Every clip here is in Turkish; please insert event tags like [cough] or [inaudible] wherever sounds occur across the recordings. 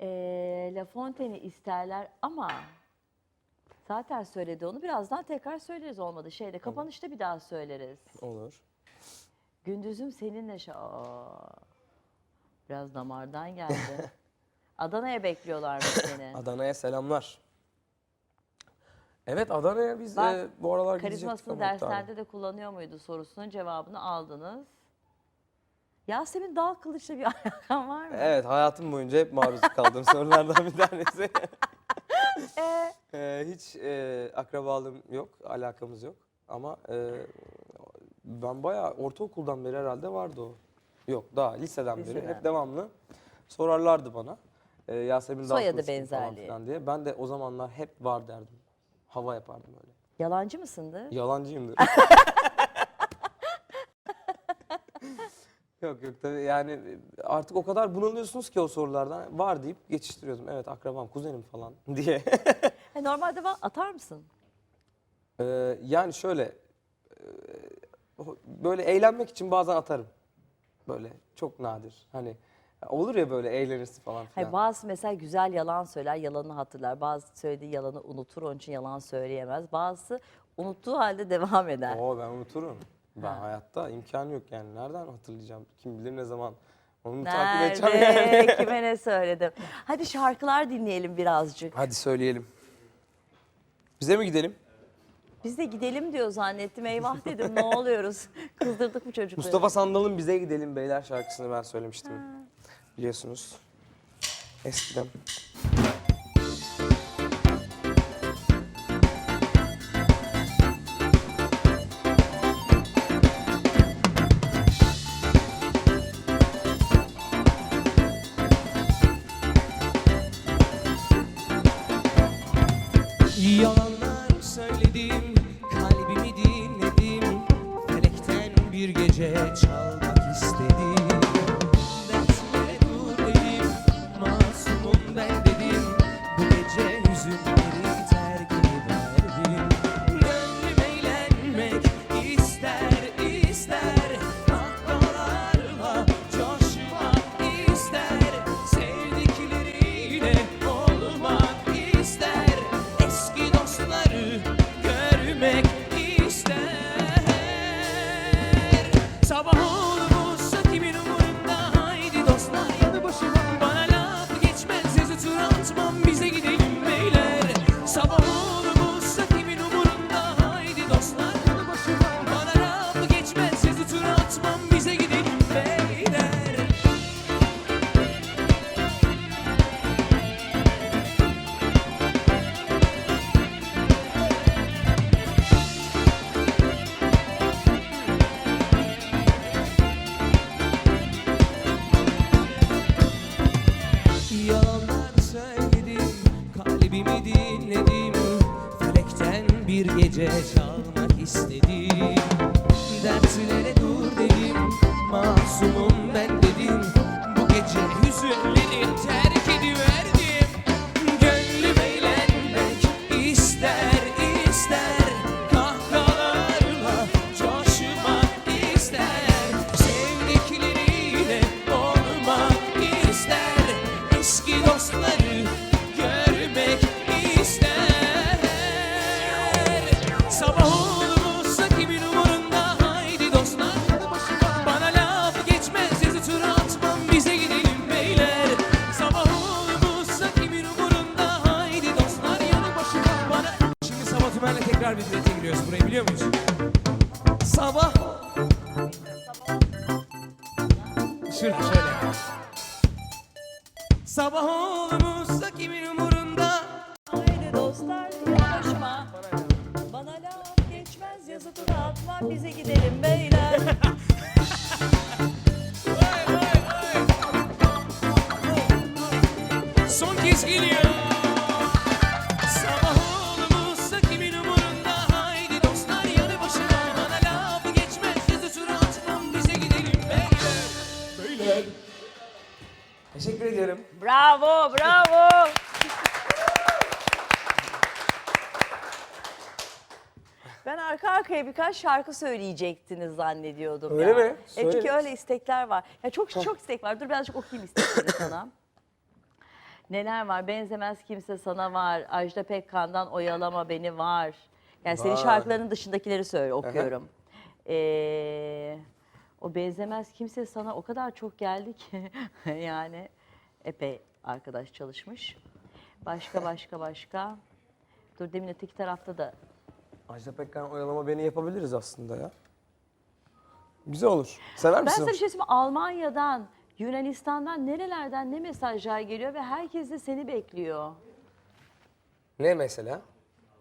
Ee, La Fontaine'i isterler ama zaten söyledi onu. Birazdan tekrar söyleriz olmadı şeyde. Kapanışta bir daha söyleriz. Olur. Gündüzüm seninle şa... Aa, biraz damardan geldi. [laughs] Adana'ya bekliyorlar mı seni? [laughs] Adana'ya selamlar. Evet Adana'ya biz Bak, e, bu aralar gidecektik Karizmasını ama derslerde de kullanıyor muydu sorusunun cevabını aldınız. Yasemin Dağ Kılıç'la bir [laughs] alakan var mı? Evet hayatım boyunca hep maruz kaldığım [laughs] sorulardan bir tanesi. Ee, [laughs] Ee, hiç e, akrabalığım yok, alakamız yok. Ama e, ben bayağı ortaokuldan beri herhalde vardı o. Yok daha liseden beri Liseden. hep devamlı sorarlardı bana. E, Yasemin Soyadı Dalkılıç kim falan benzerliği. filan diye. Ben de o zamanlar hep var derdim. Hava yapardım öyle. yalancı mısındır? Yalancıyımdır. yok yok tabii yani artık o kadar bunalıyorsunuz ki o sorulardan. Var deyip geçiştiriyordum. Evet akrabam, kuzenim falan [laughs] diye. Ha, normalde atar mısın? Ee, yani şöyle e, böyle eğlenmek için bazen atarım. Böyle çok nadir. Hani olur ya böyle eğlenirsin falan filan. Hayır, bazı mesela güzel yalan söyler, yalanını hatırlar. Bazı söylediği yalanı unutur, onun için yalan söyleyemez. Bazısı unuttuğu halde devam eder. Oo ben unuturum. Ben Ha. hayatta imkanı yok yani. Nereden hatırlayacağım? Kim bilir ne zaman. Onu takip edeceğim yani. [laughs] Kime ne söyledim? Hadi şarkılar dinleyelim birazcık. Hadi söyleyelim. Bize mi gidelim? Biz de gidelim diyor zannettim. Eyvah dedim ne [laughs] oluyoruz? Kızdırdık mı çocukları? Mustafa Sandal'ın Bize Gidelim Beyler şarkısını ben söylemiştim. Biliyorsunuz. Eskiden. Bir gece çalmak söyledim, kalbimi dinledim. Felekten bir gece çalmak istedim. Dertlere dur dedim, masumum ben tekrar bir düete giriyoruz. Burayı biliyor muyuz? Sabah şöyle. Sabah olmuşsa Teşekkür ediyorum. bravo bravo. Ben arka arkaya birkaç şarkı söyleyecektiniz zannediyordum. Öyle ya. mi? E çünkü öyle istekler var. Ya çok çok istek var. Dur birazcık okuyayım istekleri sana. Neler var? Benzemez kimse sana var. Ajda Pekkan'dan oyalama beni var. Yani senin Var. şarkıların dışındakileri söyle okuyorum. Ee, o benzemez kimse sana o kadar çok geldi ki [laughs] yani epey arkadaş çalışmış. Başka başka başka. Dur demin öteki tarafta da Ajda Pekkan oyalama beni yapabiliriz aslında ya. Güzel olur. Sever Ben misin? sana bir şey söyleyeyim mi? Almanya'dan, Yunanistan'dan nerelerden ne mesajlar geliyor ve herkes de seni bekliyor. Ne mesela?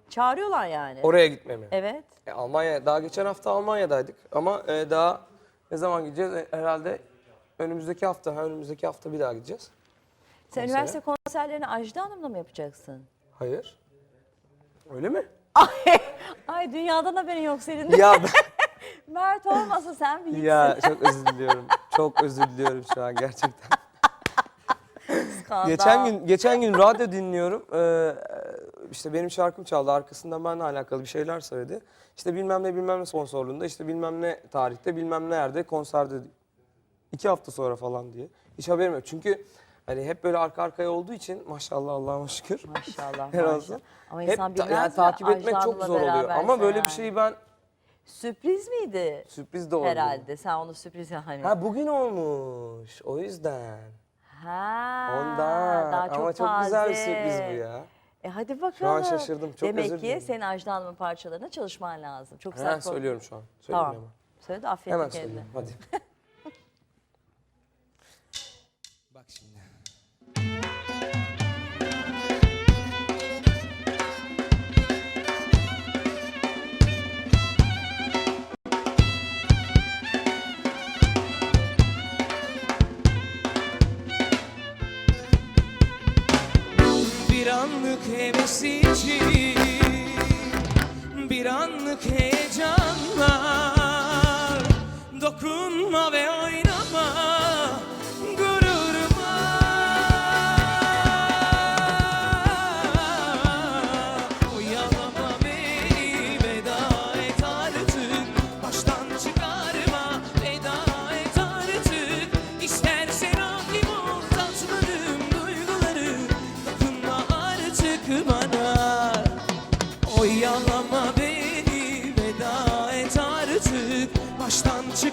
Çağırıyorlar yani. Oraya gitmemi. Evet. E, Almanya, daha geçen hafta Almanya'daydık ama e, daha ne zaman gideceğiz? E, herhalde önümüzdeki hafta, ha, önümüzdeki hafta bir daha gideceğiz. Sen Konsere. üniversite konserlerini Ajda Hanım'la mı yapacaksın? Hayır. Öyle mi? Ay [laughs] dünyadan haberin yok senin de. ya ben, [laughs] Mert olmasa sen bir ya çok özür diliyorum. Çok özür diliyorum şu an gerçekten. skandal. Geçen gün geçen gün radyo dinliyorum. Ee, işte benim şarkım çaldı. Arkasından benimle alakalı bir şeyler söyledi. İşte bilmem ne bilmem ne sponsorluğunda, işte bilmem ne tarihte, bilmem ne yerde konserde iki hafta sonra falan diye. Hiç haberim yok. Çünkü hani hep böyle arka arkaya olduğu için maşallah Allah'a şükür. Maşallah. Her maşallah. Ama Hep insan ta- bilmez yani takip etmek çok zor oluyor. Ama böyle yani. bir şeyi ben Sürpriz miydi? sürpriz de oldu. Herhalde. Sen onu sürpriz hani. Ha bugün olmuş. O yüzden. Ha, Ondan. Daha çok Ama çok güzel bir taze. sürpriz bu ya. E hadi bakalım. şaşırdım, çok Demek özür ki dilerim. senin Ajda Hanım'ın parçalarına çalışman lazım. Çok Hemen güzel. söylüyorum şu an. Söyleyeyim Tamam. hemen. Söyle de affet Hemen söyleyeyim. Hadi. [laughs] Dokunma ve oynama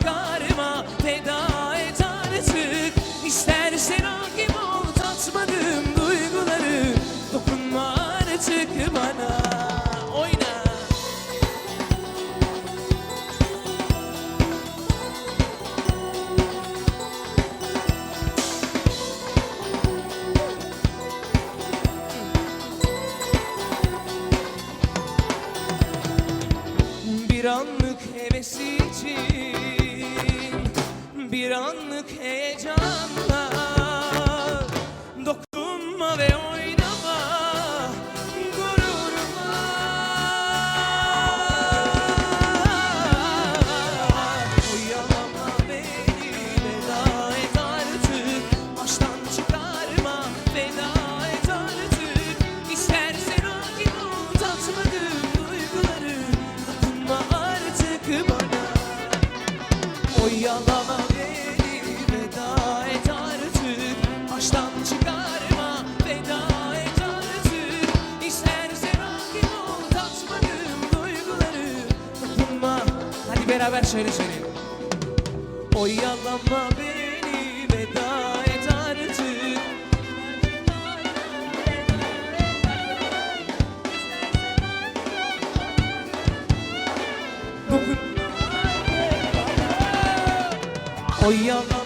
çıkarma Veda et artık. İstersen hakim beraber şöyle söyleyelim. Oyalama beni Veda et artık. Dokun Oyalama